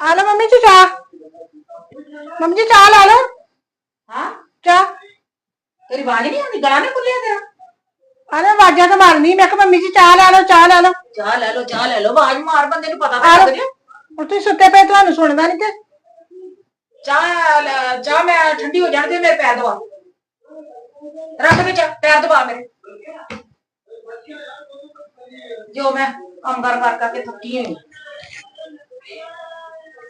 ਆ ਲਓ ਮੰਮੀ ਜੀ ਚਾਹ। ਮੰਮੀ ਜੀ ਚਾਹ ਲਾ ਲਓ। ਹਾਂ? ਚਾਹ। ਤੇਰੀ ਆਵਾਜ਼ ਨਹੀਂ ਆਉਂਦੀ ਗਲਾ ਨਹੀਂ ਖੁੱਲਿਆ ਤੇਰਾ? ਆ ਲੈ ਆਵਾਜ਼ਾਂ ਤਾਂ ਮਾਰਨੀ ਮੈਂ ਕਿਹਾ ਮੰਮੀ ਜੀ ਚਾਹ ਲਾ ਲਓ ਚਾਹ ਲਾ ਲਓ। ਚਾਹ ਲੈ ਲਓ ਚਾਹ ਲੈ ਲਓ ਆਵਾਜ਼ ਮਾਰ ਬੰਦੇ ਨੂੰ ਪਤਾ ਤਾਂ। ਲੱਗ ਰਿਹਾ ਹੁਣ ਤੁਸੀਂ ਸੁੱਤੇ ਪਏ ਤੁਹਾਨੂੰ ਸੁਣਦਾ ਨਹੀਂ ਤੇ। ਚਾਹ ਲੈ- ਚਾਹ ਮੈਂ ਠੰਡੀ ਹੋ ਜਾਣ ਦੇ ਮੇਰੇ ਪੈਰ ਦਵਾ ਰੱਖ ਵਿੱਚ ਪੈਰ ਦਬਾ ਮੇਰੇ। ਜੋ ਮੈਂ ਕੰਮ ਕਰ ਕਰ ਕਰਕੇ ਥੱਕੀ ਹੋਈ।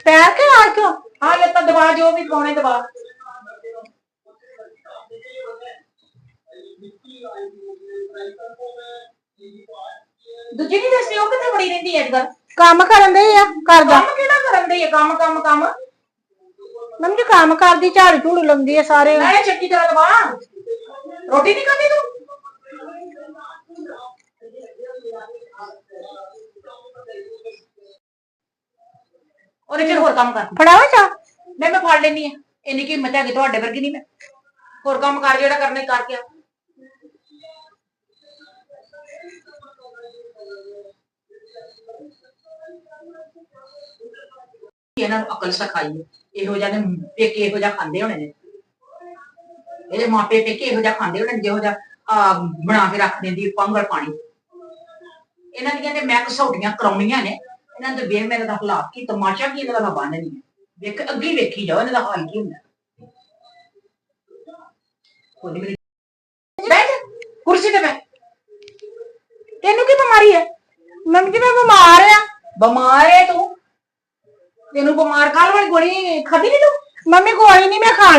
ਪੈਰ ਕੇ ਆ ਕਿਉਂ? ਹਾਂ ਲੱਤਾਂ ਦਬਾ ਜੋ ਵੀ ਪਾਉਣੇ ਦਬਾ ਦੂਜੀ ਨਹੀਂ ਦੱਸਦੀ ਉਹ ਕਿੱਥੇ ਬੜੀ ਰਹਿੰਦੀ ਹੈ ਅੱਜ ਕੱਲ ਕੰਮ ਕਰਨ ਦੇ ਆ ਕਰਦਾ ਕੰਮ ਕਿਹੜਾ ਕਰਨ ਦੀ ਹੈ ਕੰਮ ਕੰਮ ਕੰਮ। ਮੰਮੀ ਜੀ ਕੰਮ ਕਰਦੀ ਝਾੜੂ ਝੂੜੂ ਲਾਉਂਦੀ ਆ ਸਾਰੇ। ਨਾਲੇ ਚੱਕੀ ਤਰ੍ਹਾਂ ਦਬਾ ਰੋਟੀ ਨਹੀਂ ਖਾਂਦੀ ਤੂੰ? ਉਹਦੇ ਚ ਹੋਰ ਕੰਮ ਕਰ। ਫੜਾਵਾ ਚਾਹ। ਮੈਂ ਮੈਂ ਫੜ ਲੈਣੀ ਆ। ਇੰਨੀ ਕੀ ਹਿੰਮਤ ਹੈਗੀ ਤੁਹਾਡੇ ਵਰਗੀ ਨਹੀਂ ਮੈਂ। ਹੋਰ ਕੰਮ ਕਰ ਜਿਹੜਾ ਕਰਨਾ ਹੀ ਕਰਕੇ ਆ। ਇਹਨਾਂ ਨੂੰ ਅਕਲ ਸਿਖਾਈ ਇਹੋ ਜਿਹਾ ਨੇ ਪੇਕੇ ਇਹੋ ਜਿਹਾ ਖਾਂਦੇ ਹੋਣੇ ਨੇ। ਇਹਦੇ ਮਾਪੇ ਪੇਕੇ ਇਹੋ ਜਿਹਾ ਖਾਂਦੇ ਹੋਣੇ ਨੇ ਜਿਹੋ ਜਿਹਾ ਆ ਬਣਾ ਕੇ ਰੱਖ ਦਿੰਦੀ ਪੰਗਲ ਪਾਣੀ। ਇਹਨਾਂ ਦੀਆਂ ਤੇ ਮੈਂ ਕਸੌਟੀਆਂ ਕਰਾਉਣੀਆਂ ਨੇ। ਇਹਨਾਂ ਦੇ ਵੇਖ ਮੇਰੇ ਦਾ ਹਾਲਾਤ ਕੀ ਤਮਾਸ਼ਾ ਕੀ ਇਹਨਾਂ ਦਾ ਬੰਨ ਨਹੀਂ ਵੇਖ, ਅੱਗੇ ਵੇਖੀ ਜਾਓ, ਇਹਨਾਂ ਦਾ ਹਾਲ ਕੀ ਹੁੰਦਾ। ਕੋਈ ਨਹੀਂ ਬੈਠ ਕੁਰਸੀ ਤੇ ਬੈਠ। ਤੈਨੂੰ ਕੀ ਬਿਮਾਰੀ ਹੈ? ਮੰਮੀ ਜੀ ਮੈਂ ਬਿਮਾਰ ਆ? ਬਿਮਾਰ ਹੈ ਤੂੰ। ਤੈਨੂੰ ਬਿਮਾਰ ਕੱਲ ਵਾਲੀ ਗੋਲੀ ਖਾਧੀ ਨਹੀਂ ਤੂੰ? ਮੰਮੀ, ਗੋਲੀ ਨਹੀਂ ਮੈਂ ਖਾਣ।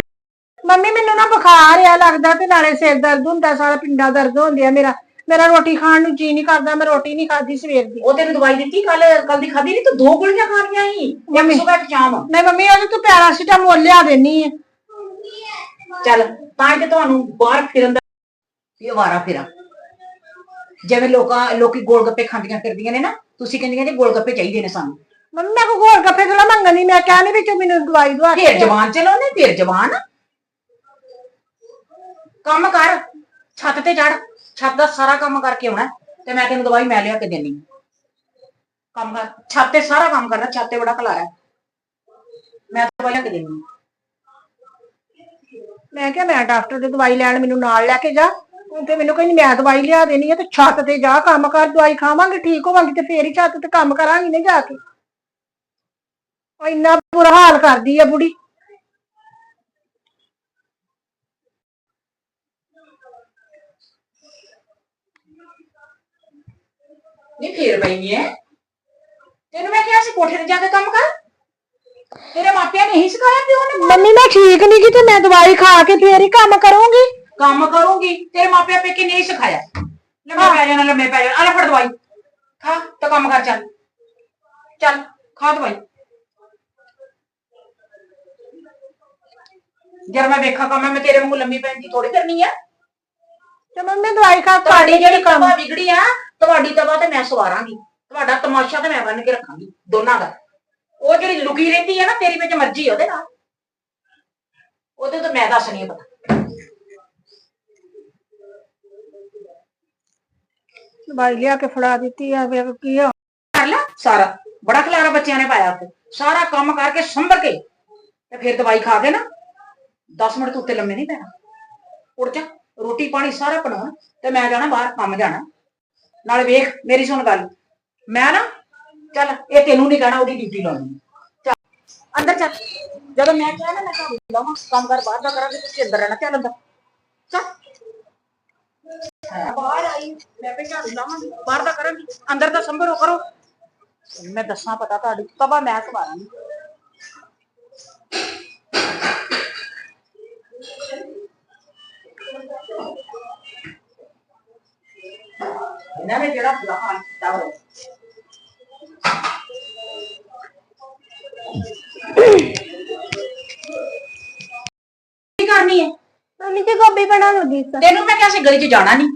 ਮੰਮੀ, ਮੈਨੂੰ ਨਾ ਬੁਖਾਰ ਆ, ਲੱਗਦਾ ਤੇ ਨਾਲੇ ਸਿਰ ਦਰਦ ਹੁੰਦਾ, ਸਾਰਾ ਪਿੰਡਾ ਦਰਦ ਹੁੰਦੀ ਆ ਮੇਰਾ। ਮੇਰਾ ਰੋਟੀ ਖਾਣ ਨੂੰ ਜੀ ਨਹੀਂ ਕਰਦਾ ਮੈਂ ਰੋਟੀ ਨਹੀਂ ਖਾਧੀ ਸਵੇਰ ਦੀ। ਉਹ ਤੈਨੂੰ ਦਵਾਈ ਦਿੱਤੀ ਕੱਲ ਕੱਲ ਦੀ ਖਾਧੀ ਨਹੀਂ ਤੂੰ ਦੋ ਗੋਲੀਆਂ ਖਾਣੀਆਂ ਸੀ ਇੱਕ। ਸੁਬਹ ਇੱਕ ਸ਼ਾਮ ਮੈਂ ਮੰਮੀ ਉਹਦੇ ਤੂੰ ਪੈਰਾਸੀਟਾਮੋਲ ਲਿਆ ਦੇਣੀ ਆ। ਚੱਲ ਤਾਂ ਕਿ ਤੁਹਾਨੂੰ ਬਾਹਰ ਫਿਰਨ ਦਾ ਇਹ ਵਾਰਾ ਫਿਰਾਂ। ਜਿਵੇਂ ਲੋਕਾਂ ਲੋਕੀ ਗੋਲ ਗੱਪੇ ਖਾਂਦੀਆਂ ਫਿਰਦੀਆਂ ਨੇ ਨਾ ਤੁਸੀਂ ਕਹਿੰਦੀਆਂ ਨੇ ਗੋਲ ਗੱਪੇ ਚਾਹੀਦੇ ਨੇ ਸਾਨੂੰ। ਮੰਮੀ ਮੈਂ ਕੋ ਹੋਰ ਗੱਫੇ ਥੋੜਾ ਮੰਗਣੀ ਮੈਂ ਕਹਿੰਦੀ ਵੀ ਤੂੰ ਮੈਨੂੰ ਦਵਾਈ ਦਵਾ ਕੇ ਫੇਰ ਜਵਾਨ ਚਲਾਉਣੇ ਫੇਰ ਜਵਾਨ। ਕੰਮ ਕਰ ਛੱਤ ਤੇ ਚੜ ਛੱਤ ਦਾ ਸਾਰਾ ਕੰਮ ਕਰਕੇ ਆਉਣਾ ਤੇ ਮੈਂ ਤੈਨੂੰ ਦਵਾਈ ਮੈਂ ਲਿਆ ਕੇ ਦੇਣੀ ਕੰਮ ਕਰ, ਛੱਤ ਤੇ ਸਾਰਾ ਕੰਮ ਕਰਨਾ, ਛੱਤ ਤੇ ਬੜਾ ਖਲਾਰਾ ਮੈਂ ਦਵਾਈ ਲਿਆ ਕੇ ਦੇਣੀ ਮੈਂ ਕਿਹਾ ਮੈਂ ਡਾਕਟਰ ਦੇ ਦਵਾਈ ਲੈਣ ਮੈਨੂੰ ਨਾਲ ਲੈ ਕੇ ਜਾ। ਕਿਉਂਕਿ ਮੈਨੂੰ ਕਹਿੰਦੀ ਮੈਂ ਦਵਾਈ ਲਿਆ ਦੇਣੀ ਆ ਤੇ ਛੱਤ ਤੇ ਜਾ ਕੰਮ ਕਰ, ਦਵਾਈ ਖਾਵਾਂਗੇ, ਠੀਕ ਹੋਵਾਂਗੇ ਤੇ ਫੇਰ ਹੀ ਛੱਤ ਤੇ ਕੰਮ ਕਰਾਂਗੀ ਨਹੀਂ ਜਾ ਕੇ। ਉਹ ਇੰਨਾ ਬੁਰਾ ਹਾਲ ਕਰਦੀ ਆ ਬੁੜੀ। ਨਹੀਂ ਫੇਰ ਪਈ ਐ। ਤੈਨੂੰ ਮੈਂ ਕਿਹਾ ਸੀ ਕੋਠੇ ਤੇ ਜਾ ਕੇ ਕੰਮ ਕਰ। ਤੇਰੇ ਮਾਪਿਆਂ ਨੇ ਇਹੀ ਸਿਖਾਇਆ ਪਿਓ ਨੇ ਮੰਮੀ ਮੈਂ ਠੀਕ ਨਹੀਂ ਗੀ ਤੇ ਮੈਂ ਦਵਾਈ ਖਾ ਕੇ ਫੇਰ ਹੀ ਕੰਮ ਕਰੂੰਗੀ। ਕੰਮ ਕਰੂੰਗੀ। ਤੇਰੇ ਮਾਪਿਆਂ ਪੇਕੇ ਨਹੀਂ ਸਿਖਾਇਆ। ਲੰਮੇ ਪੈ ਜਾਣਾ ਲੰਮੇ ਪੈ ਜਾਣਾ। ਆ ਲੈ ਫੜ ਦਵਾਈ। ਖਾ ਤਾਂ ਕੰਮ ਕਰ ਚੱਲ। ਚੱਲ ਖਾ ਦਵਾਈ। ਜਦ ਮੈਂ ਵੇਖਾਂ ਕੰਮ ਮੈਂ ਤੇਰੇ ਵਾਂਗੂ ਲੰਮੀ ਪੈਣ ਦੀ ਥੋੜੀ ਕਰਨੀ ਆ। ਤੇ ਮੰਮੀ ਦਵਾਈ ਖਾ ਤੁਹਾਡੀ ਜਿਹੜੀ ਤਵਾ ਵਿਗੜੀ ਆ ਤੁਹਾਡੀ ਤਵਾ ਤੇ ਮੈਂ ਸਵਾਰਾਂਗੀ। ਤੁਹਾਡਾ ਤਮਾਸ਼ਾ ਤੇ ਮੈਂ ਬੰਨ ਕੇ ਰੱਖਾਂਗੀ ਦੋਨਾਂ ਦਾ। ਉਹ ਜਿਹੜੀ ਲੁਕੀ ਰਹਿੰਦੀ ਆ ਨਾ ਤੇਰੀ ਵਿੱਚ ਮਰਜ਼ੀ ਉਹਦੇ ਨਾਲ। ਉਹਦੇ ਤੋਂ ਮੈਂ ਦੱਸਣੀ ਆ ਪਤਾ। ਦਵਾਈ ਲਿਆ ਕੇ ਫੜਾ ਦਿੱਤੀ ਆ ਵੇਖ ਕੀ ਆ? ਕਰ ਲੈ ਸਾਰਾ। ਬੜਾ ਖਲਾਰਾ ਬੱਚਿਆਂ ਨੇ ਪਾਇਆ ਉੱਤੇ ਸਾਰਾ ਕੰਮ ਕਰਕੇ ਸੰਭਰ ਕੇ ਤੇ ਫਿਰ ਦਵਾਈ ਖਾ ਕੇ ਨਾ 10 ਮਿੰਟ ਤੋਂ ਉੱਤੇ ਲੰਮੇ ਨਹੀਂ ਪੈਣਾ। ਉੱਠ ਜਾ। ਰੋਟੀ ਪਾਣੀ ਸਾਰਾ ਬਣਾਉਣ ਤੇ ਮੈਂ ਜਾਣਾ ਬਾਹਰ ਕੰਮ ਜਾਣਾ। ਨਾਲ ਵੇਖ, ਮੇਰੀ ਸੁਣ ਗੱਲ। ਮੈਂ ਨਾ, ਚੱਲ, ਇਹ ਤੈਨੂੰ ਨਹੀਂ ਕਹਿਣਾ, ਉਹਦੀ ਡਿਊਟੀ ਲਾਉਣੀ ਚੱਲ, ਅੰਦਰ ਚੱਲ। ਜਦੋਂ ਮੈਂ ਕਿਹਾ ਨਾ, ਮੈਂ ਕੰਮ ਲਾਵਾਂ ਕੰਮ ਕਰ ਬਾਹਰ ਦਾ ਕਰਾਂਗੇ, ਤੁਸੀਂ ਅੰਦਰ ਰਹਿਣਾ, ਚੱਲ ਅੰਦਰ। ਚੱਲ। ਬਾਹਰ ਆਈ, ਮੈਂ ਪੇ ਝਾੜੂ ਲਾਵਾਂਗੀ ਬਾਹਰ ਦਾ ਕਰਾਂਗੀ, ਅੰਦਰ ਦਾ ਸੰਭਰੋ ਕਰੋ। ਮੈਂ ਦੱਸਾਂ ਪਤਾ ਤੁਹਾਡੀ ਤਵਾ ਮੈਂ ਸਵਾਰਾਂਗੀ ਇਹਨਾਂ ਨੇ ਜਿਹੜਾ ਬੁਰਾ ਹਾਲ ਕੀਤਾ ਹੋਇਆ। ਕੀ ਕਰਨੀ ਹੈ? ਮੰਮੀ ਤੇ ਗੋਭੀ ਬਣਾ ਲੱਗੀ ਸੀ। ਤੈਨੂੰ ਮੈਂ ਕਿਹਾ ਸੀ ਗਲੀ 'ਚ ਜਾਣਾ ਨਹੀਂ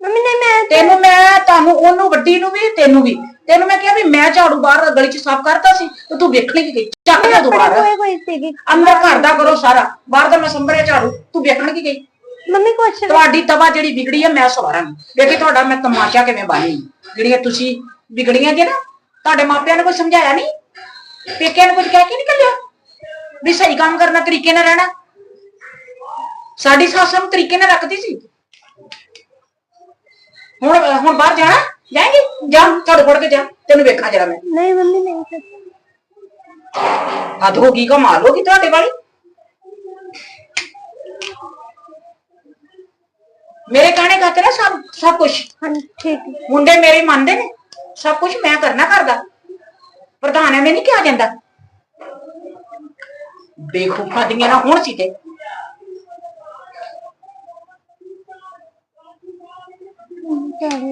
ਮੰਮੀ ਨੇ ਮੈਂ ਤੈਨੂੰ ਮੈਂ ਤੁਹਾਨੂੰ ਉਹਨੂੰ ਵੱਡੀ ਨੂੰ ਵੀ ਤੈਨੂੰ ਵੀ। ਤੈਨੂੰ ਮੈਂ ਕਿਹਾ ਵੀ ਮੈਂ ਝਾੜੂ ਬਾਹਰ ਗਲੀ 'ਚ ਸਾਫ਼ ਕਰਤਾ ਸੀ ਤੇ ਤੂੰ ਵੇਖਣੀ ਕੀ ਗਈ। ਚੱਕ ਲਿਆ ਦੁਬਾਰਾ। ਕੋਈ ਕੋਈ ਸੀਗੀ। ਅੰਦਰ ਘਰ ਦਾ ਕਰੋ ਸਾਰਾ। ਬਾਹਰ ਦਾ ਮੈਂ ਸੰਭਰਿਆ ਝਾੜੂ। ਤੂੰ ਵੇਖਣ ਕੀ ਗਈ। ਮੰਮੀ ਕੁਛ ਤੁਹਾਡੀ ਤਵਾ ਜਿਹੜੀ ਵਿਗੜੀ ਹੈ ਮੈਂ ਸਵਾਰਾਂਗੀ ਵੇਖੀ ਤੁਹਾਡਾ ਮੈਂ ਤਮਾਸ਼ਾ ਕਿਵੇਂ ਬਾਣੀ। ਜਿਹੜੀਆਂ ਤੁਸੀਂ ਵਿਗੜੀਆਂ ਜੇ ਨਾ ਤੁਹਾਡੇ ਮਾਪਿਆਂ ਨੇ ਕੋਈ ਸਮਝਾਇਆ ਨਹੀਂ ਪੇਕਿਆਂ ਨੂੰ ਕੁਝ ਕਹਿ ਕੇ ਨਿਕਲਿਆ ਵੀ ਸਹੀ ਕੰਮ ਕਰਨਾ ਤਰੀਕੇ ਨਾਲ ਰਹਿਣਾ। ਸਾਡੀ ਸੱਸ ਨੂੰ ਤਰੀਕੇ ਨਾਲ ਰੱਖਦੀ ਸੀ। ਹੁਣ ਹੁਣ ਬਾਹਰ ਜਾਣਾ? ਜਾਏਂਗੀ? ਜਾ ਝੜ ਫੜ ਕੇ ਜਾ। ਤੈਨੂੰ ਵੇਖਾਂ ਜਰਾ ਮੈਂ। ਨਹੀਂ ਮੰਮੀ ਨਹੀਂ ਹੱਦ ਹੋ ਗਈ ਕਮਾਲ ਹੋ ਗਈ ਤੁਹਾਡੇ ਵਾਲੀ। ਮੇਰੇ ਕਹਿਣੇ ਖਾਤੇ ਨਾ ਸਭ ਸਭ ਕੁਝ ਹਾਂਜੀ ਠੀਕ ਹੈ। ਮੁੰਡੇ ਮੇਰੇ ਮੰਨਦੇ ਨੇ? ਸਭ ਕੁਝ ਮੈਂ ਕਰਨਾ ਕਰਦਾ ਪ੍ਰਧਾਨ ਐਵੇਂ ਨਹੀਂ ਕਿਹਾ ਜਾਂਦਾ? ਬੇਖੂਫਾਂ ਦੀਆਂ ਨਾ ਹੁਣ ਸੀ ਤੇ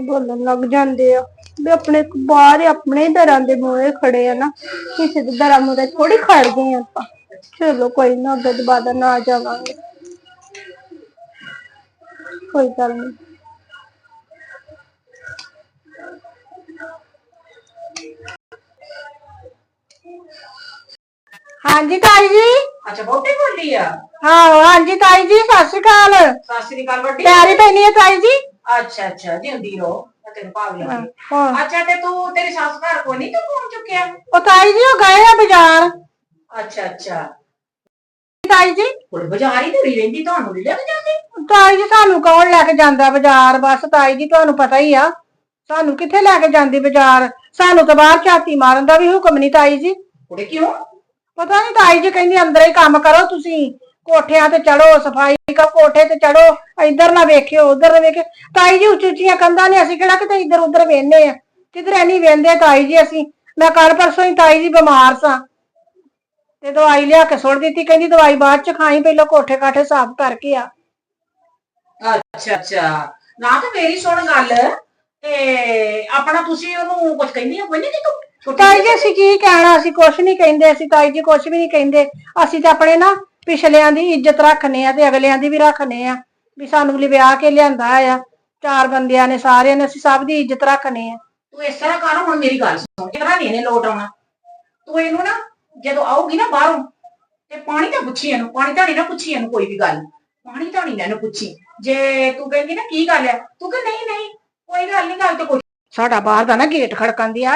ਬੋਲਣ ਲੱਗ ਜਾਂਦੇ ਆ ਵੀ ਆਪਣੇ ਬਾਹਰ ਆਪਣੇ ਦਰਾਂ ਦੇ ਮੂਹਰੇ ਖੜੇ ਆ ਨਾ। ਕਿਸੇ ਦੇ ਦਰਾਂ ਮੂਹਰੇ ਥੋੜੀ ਖੜ ਗਏ ਆਪਾਂ। ਚਲੋ ਕੋਈ ਨਾ ਅੱਗੇ ਦੁਬਾਰਾ ਨਾ ਜਾਵਾਂਗੇ। ਕੋਈ ਗੱਲ ਨਹੀਂ ਹਾਂਜੀ ਤਾਈ ਜੀ ਅੱਛਾ ਬਹੁਤੀ ਬੋਲੀ ਆ ਹਾਂ ਹਾਂਜੀ ਤਾਈ ਜੀ ਸਤਿ ਸ਼੍ਰੀ ਅਕਾਲ ਸਤਿ ਸ੍ਰੀ ਅਕਾਲ ਵੱਡੀ ਪਿਆਰੀ ਪੈਣੀ ਹੈ ਤਾਈ ਜੀ ਅੱਛਾ ਅੱਛਾ ਜਿਉਂਦੀ ਰਹੋ ਮੈਂ ਤੈਨੂੰ ਭਾਵ ਲੱਗੀ ਹਾਂ ਅੱਛਾ ਤੇ ਤੂੰ ਤੇਰੀ ਸੱਸ ਘਰ ਕੋਈ ਨਹੀਂ ਤੂੰ ਫੋਨ ਚੁੱਕਿਆ ਉਹ ਤਾਈ ਜੀ ਉਹ ਗਏ ਆ ਬਾਜ਼ਾਰ ਅੱਛਾ ਅੱਛਾ ਤਾਈ ਜੀ? ਹੁਣ ਬਾਜ਼ਾਰ ਹੀ ਤੁਰੀ ਰਹਿੰਦੀ ਤੁਹਾਨੂੰ ਨਹੀਂ ਲੈ ਕੇ ਜਾਂਦੀ? ਤਾਈ ਜੀ ਤੁਹਾਨੂੰ ਕੌਣ ਲੈ ਕੇ ਜਾਂਦਾ ਬਾਜ਼ਾਰ? ਬਸ ਤਾਈ ਜੀ ਤੁਹਾਨੂੰ ਪਤਾ ਹੀ ਆ। ਸਾਨੂੰ ਕਿੱਥੇ ਲੈ ਕੇ ਜਾਂਦੀ ਬਾਜ਼ਾਰ? ਸਾਨੂੰ ਤਾਂ ਬਾਹਰ ਝਾਤੀ ਮਾਰਨ ਦਾ ਵੀ ਹੁਕਮ ਨਹੀਂ ਤਾਈ ਜੀ। ਕੁੜੇ ਕਿਉਂ? ਪਤਾ ਨਹੀਂ ਤਾਈ ਜੀ ਕਹਿੰਦੀ ਅੰਦਰ ਹੀ ਕੰਮ ਕਰੋ ਤੁਸੀਂ। ਕੋਠਿਆਂ ਤੇ ਚੜੋ ਸਫ਼ਾਈ ਕਰੋ ਕੋਠੇ ਤੇ ਚੜੋ ਇੱਧਰ ਨਾ ਵੇਖਿਓ ਉਧਰ ਨਾ ਵੇਖਿਓ। ਤਾਈ ਜੀ ਉੱਚੀ ਉੱਚੀਆਂ ਕੰਧਾਂ ਨੇ ਅਸੀਂ ਕਿਹੜਾ ਕਿਤੇ ਇੱਧਰ ਉੱਧਰ ਵੇਖਨੇ ਆ? ਕਿਧਰੇ ਨਹੀਂ ਵੇਂਦੇ ਤਾਈ ਜੀ ਅਸੀਂ? ਮੈਂ ਕੱਲ ਪਰਸੋਂ ਹੀ ਤਾਈ ਜੀ ਬਿਮਾਰ ਸਾਂ। ਤੇ ਦਵਾਈ ਲਿਆ ਕੇ ਸੁੱਟ ਦਿੱਤੀ ਕਹਿੰਦੀ ਦਵਾਈ ਬਾਅਦ ਚ ਖਾਈ ਪਹਿਲਾਂ ਕੋਠੇ ਕਾਠੇ ਸਾਫ਼ ਕਰਕੇ ਆ। ਅੱਛਾ ਅੱਛਾ। ਨਾ ਤੇ ਮੇਰੀ ਸੁਣ ਗੱਲ ਤੇ ਆਪਣਾ ਤੁਸੀਂ ਉਹਨੂੰ ਕੁਝ ਕਹਿੰਦੀ ਹੋ ਕੋਈ ਨਹੀਂ ਕਿ ਤੂੰ? ਛੋਟੀ ਤਾਈ ਜੀ ਅਸੀਂ ਕੀ ਕਹਿਣਾ ਅਸੀਂ ਕੁਛ ਨਹੀਂ ਕਹਿੰਦੇ ਅਸੀਂ ਤਾਈ ਜੀ ਕੁਛ ਵੀ ਨਹੀਂ ਕਹਿੰਦੇ। ਅਸੀਂ ਤਾਂ ਆਪਣੇ ਨਾ ਪਿਛਲਿਆਂ ਦੀ ਇੱਜ਼ਤ ਰੱਖਨੇ ਆ ਤੇ ਅਗਲਿਆਂ ਦੀ ਵੀ ਰੱਖਨੇ ਆ ਵੀ ਸਾਨੂੰ ਵੀ ਵਿਆਹ ਕੇ ਲਿਆਂਦਾ ਆ। ਚਾਰ ਬੰਦਿਆਂ ਨੇ ਸਾਰਿਆਂ ਨੇ ਅਸੀਂ ਸਭ ਦੀ ਇੱਜ਼ਤ ਰੱਖਨੇ ਆ। ਤੂੰ ਇਸ ਤਰ੍ਹਾਂ ਕਰ ਹੁਣ ਮੇਰੀ ਗੱਲ ਸੁਣ ਕਿਹੜਾ ਨਹੀਂ ਇਹਨੇ ਲੋਟ ਆਉਣਾ। ਤੂੰ ਇਹਨੂੰ ਨਾ ਜਦੋਂ ਆਊਗੀ ਨਾ ਬਾਹਰੋਂ ਤੇ ਪਾਣੀ ਤਾਂ ਪੁੱਛੀ ਇਹਨੂੰ ਪਾਣੀ ਤਾਂ ਨਹੀਂ ਨਾ ਪੁੱਛੀ ਇਹਨੂੰ ਕੋਈ ਵੀ ਗੱਲ। ਪਾਣੀ ਤਾਂ ਨਹੀਂ ਨਾ ਇਹਨੂੰ ਪੁੱਛੀ। ਜੇ ਤੂੰ ਕਹੇਂਗੀ ਨਾ ਕੀ ਗੱਲ ਹੈ ਤੂੰ ਕਹ ਨਹੀਂ ਨਹੀਂ ਕੋਈ ਗੱਲ ਨਹੀਂ ਗੱਲ ਤੇ ਕੋਈ ਸਾਡਾ ਬਾਹਰ ਦਾ ਨਾ ਗੇਟ ਖੜਕਣ ਦੀ ਆ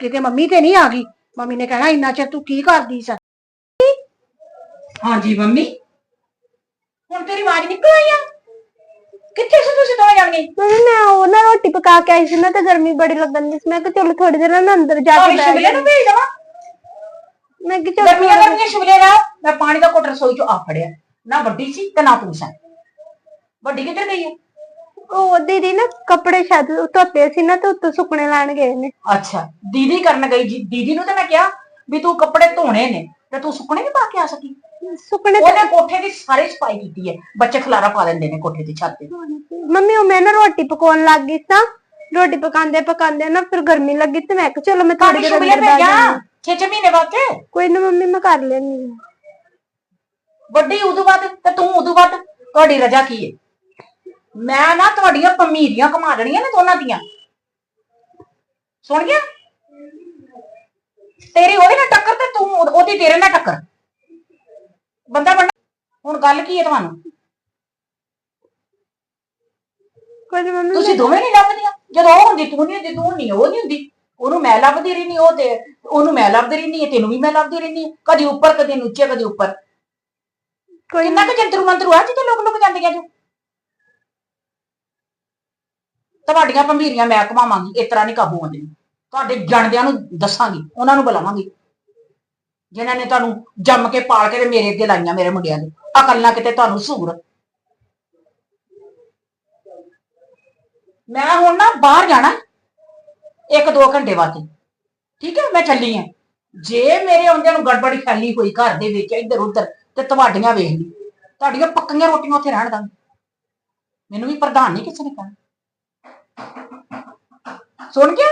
ਕਿਤੇ ਮੰਮੀ ਤੇ ਨਹੀਂ ਆ ਗਈ। ਮੰਮੀ ਨੇ ਕਹਿਣਾ ਇੰਨਾ ਚਿਰ ਤੂੰ ਕੀ ਕਰਦੀ ਸੀ? ਹਾਂਜੀ ਮੰਮੀ। ਹੁਣ ਤੇਰੀ ਆਵਾਜ਼ ਨਿਕਲ ਆਈ ਆ। ਕਿੱਥੇ ਸੀ ਤੁਸੀਂ ਦੋ ਜਾਣੇ? ਮੰਮੀ ਮੈਂ ਉਹ ਨਾ ਰੋਟੀ ਪਕਾ ਕੇ ਆਈ ਸੀ ਨਾ ਤੇ ਗਰਮੀ ਬੜੀ ਲੱਗਣ ਦੀ ਸੀ। ਮੈਂ ਕਿਹਾ ਚਲੋ ਥੋੜੀ ਦੇਰ ਨਾ ਅੰਦਰ ਜਾ ਕੇ ਬੈਠ ਨੂੰ ਭੇਜ ਦਵਾਂ। ਮੈਂ ਕਿਹਾ ਚਲੋ ਗਰਮੀਆਂ ਗਰਮੀਆਂ ਸ਼ਿਮਲੇ ਦਾ ਮੈਂ ਪਾਣੀ ਦਾ ਘੁੱਟ ਰਸੋਈ ਚੋਂ ਆ ਫੜਿਆ। ਨਾ ਵੱਡੀ ਸੀ ਤੇ ਨਾ ਤੂੰ ਸਾਂ। ਵੱਡੀ ਕਿੱਧਰ ਗਈ ਹੈ ਉਹ ਦੀਦੀ ਨਾ ਕੱਪੜੇ ਸ਼ਾਇਦ ਧੋਤੇ ਸੀ ਨਾ ਤੇ ਉੱਤੋਂ ਸੁੱਕਣੇ ਲਾਣ ਗਏ ਨੇ। ਅੱਛਾ ਦੀਦੀ ਕਰਨ ਗਈ ਜੀ। ਦੀਦੀ ਨੂੰ ਤਾਂ ਮੈਂ ਕਿਹਾ ਵੀ ਤੂੰ ਕੱਪੜੇ ਧੋਣੇ ਨੇ ਤੇ ਤੂੰ ਸੁੱਕਣੇ ਨਹੀਂ ਪਾ ਕੇ ਆ ਸਕੀ? ਸੁੱਕਣੇ ਉਹਨੇ ਕੋਠੇ ਦੀ ਸਾਰੀ ਸਫ਼ਾਈ ਕੀਤੀ ਹੈ। ਬੱਚੇ ਖਲਾਰਾ ਪਾ ਦਿੰਦੇ ਨੇ ਕੋਠੇ ਦੀ ਛੱਤ ਤੇ। ਮੰਮੀ ਉਹ ਮੈਂ ਨਾ ਰੋਟੀ ਪਕਾਉਣ ਲੱਗ ਗਈ ਸਾਂ। ਰੋਟੀ ਪਕਾਉਂਦੇ ਪਕਾਉਂਦੇ ਨਾ ਫਿਰ ਗਰਮੀ ਲੱਗੀ ਤੇ ਮੈਂ ਕਿਹਾ ਚਲੋ ਮੈਂ ਅੰਦਰ ਬੈਠ ਜਾਂਦੀ। 6 6 ਮਹੀਨੇ ਬਾਅਦ ਤੇ ਕੋਈ ਨਾ ਮੰਮੀ ਮੈਂ ਕਰ ਲੈਣੀ ਵੱਡੀ ਉਦੋਂ ਬਾਅਦ ਤੇ ਤੂੰ ਉਦੋਂ ਬਾਅਦ? ਤੁਹਾਡੀ ਰਜਾ ਕੀ ਹੈ ਮੈਂ ਨਾ ਤੁਹਾਡੀਆਂ ਪਮੀਰੀਆਂ ਕਮਾ ਦੇਣੀਆਂ ਨੇ ਦੋਨਾਂ ਦੀਆਂ। ਸੁਣ ਗਿਆ ਤੇਰੀ ਉਹਦੇ ਨਾਲ ਟੱਕਰ ਤੇ ਤੂੰ ਉਹਦ- ਤੇਰੇ ਨਾਲ ਟੱਕਰ। ਬੰਦਾ ਬੰਦਾ ਹੁਣ ਗੱਲ ਕੀ ਹੈ ਤੁਹਾਨੂੰ? ਕੋਈ ਨਾ ਮੰਮੀ ਤੁਸੀਂ ਦੋਵੇਂ ਨਹੀਂ ਲੱਭਦੀਆਂ। ਜਦੋਂ ਉਹ ਹੁੰਦੀ ਤੂੰ ਨਹੀਂ ਹੁੰਦੀ ਤੂੰ ਨਹੀਂ ਉਹ ਨਹੀਂ ਹੁੰਦੀ। ਉਹਨੂੰ ਮੈਂ ਲੱਭਦੀ ਰਹਿੰਦੀ ਉਹ ਤੇ ਉਹਨੂੰ ਮੈਂ ਲੱਭਦੀ ਰਹਿੰਦੀ ਹੈ ਤੈਨੂੰ ਵੀ ਮੈਂ ਲੱਭਦੀ ਰਹਿੰਦੀ ਹਾਂ ਕਦੀ ਉੱਪਰ ਕਦੀ ਨੀਚੇ ਕਦੀ ਉੱਪਰ। ਕੋਈ ਕਿੰਨਾ ਕੁ ਜੰਤਰੂ ਮੰਤਰੂ ਆ ਜਿੱਥੇ ਲੋਕ ਲੋਕ ਜਾਂਦੀਆਂ ਜੋ? ਤੁਹਾਡੀਆਂ ਭੰਬੀਰੀਆਂ ਮੈਂ ਘਮਾਵਾਂਗੀ ਇਸ ਤਰ੍ਹਾਂ ਨਹੀਂ ਕਾਬੂ ਆਉਂਦੇ। ਤੁਹਾਡੇ ਜਾਣਦਿਆਂ ਨੂੰ ਦੱਸਾਂਗੀ ਉਹਨਾਂ ਨੂੰ ਬੁਲਾਵਾਂਗੀ। ਜਿਨ੍ਹਾਂ ਨੇ ਤੁਹਾਨੂੰ ਜੰਮ ਕੇ ਪਾਲ ਕੇ ਤੇ ਮੇਰੇ ਅੱਗੇ ਲਾਈਆਂ ਮੇਰੇ ਮੁੰਡਿਆਂ ਦੇ ਅਕਲ ਨਾ ਕਿਤੇ ਤੁਹਾਨੂੰ ਸੂਰ। ਮੈਂ ਹੁਣ ਨਾ ਬਾਹਰ ਜਾਣਾ। ਇੱਕ ਦੋ ਘੰਟੇ ਬਾਅਦ ਠੀਕ ਹੈ ਮੈਂ ਚੱਲੀ ਆ ਜੇ ਮੇਰੇ ਆਉਂਦਿਆਂ ਨੂੰ ਗੜਬੜੀ ਫੈਲੀ ਹੋਈ ਘਰ ਦੇ ਵਿੱਚ ਇੱਧਰ ਉੱਧਰ ਤੇ ਤੁਹਾਡੀਆਂ ਵੇਖ ਲਈ। ਤੁਹਾਡੀਆਂ ਪੱਕੀਆਂ ਰੋਟੀਆਂ ਉੱਥੇ ਰਹਿਣ ਦਾਂਗੇ। ਮੈਨੂੰ ਵੀ ਪ੍ਰਧਾਨ ਨਹੀਂ ਕਿਸੇ ਨੇ ਕਹਿਣਾ ਸੁਣ ਗਿਆ?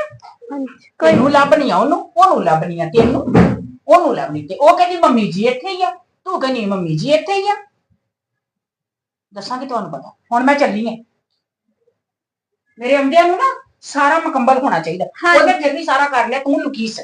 ਕੋਈ ਤੈਨੂੰ ਲੱਭਣੀ ਆ ਉਹਨੂੰ ਉਹਨੂੰ ਲੱਭਣੀ ਆ ਤੈਨੂੰ ਉਹਨੂੰ ਲੱਭਣੀ ਤੇ ਉਹ ਕਹਿੰਦੀ ਮੰਮੀ ਜੀ ਇੱਥੇ ਹੀ ਆ ਤੂੰ ਕਹਿੰਦੀ ਮੰਮੀ ਜੀ ਇੱਥੇ ਹੀ ਆ। ਦੱਸਾਂਗੀ ਤੁਹਾਨੂੰ ਪਤਾ। ਹੁਣ ਮੈਂ ਚੱਲੀ ਆ ਮੇਰੇ ਆਉਂਦਿਆਂ ਨੂੰ ਨਾ ਸਾਰਾ ਮੁਕੰਮਲ ਹੋਣਾ ਚਾਹੀਦਾ। ਉਹਨੇ ਫਿਰ ਵੀ ਸਾਰਾ ਕਰ ਲਿਆ ਤੂੰ ਲੁਕੀਸ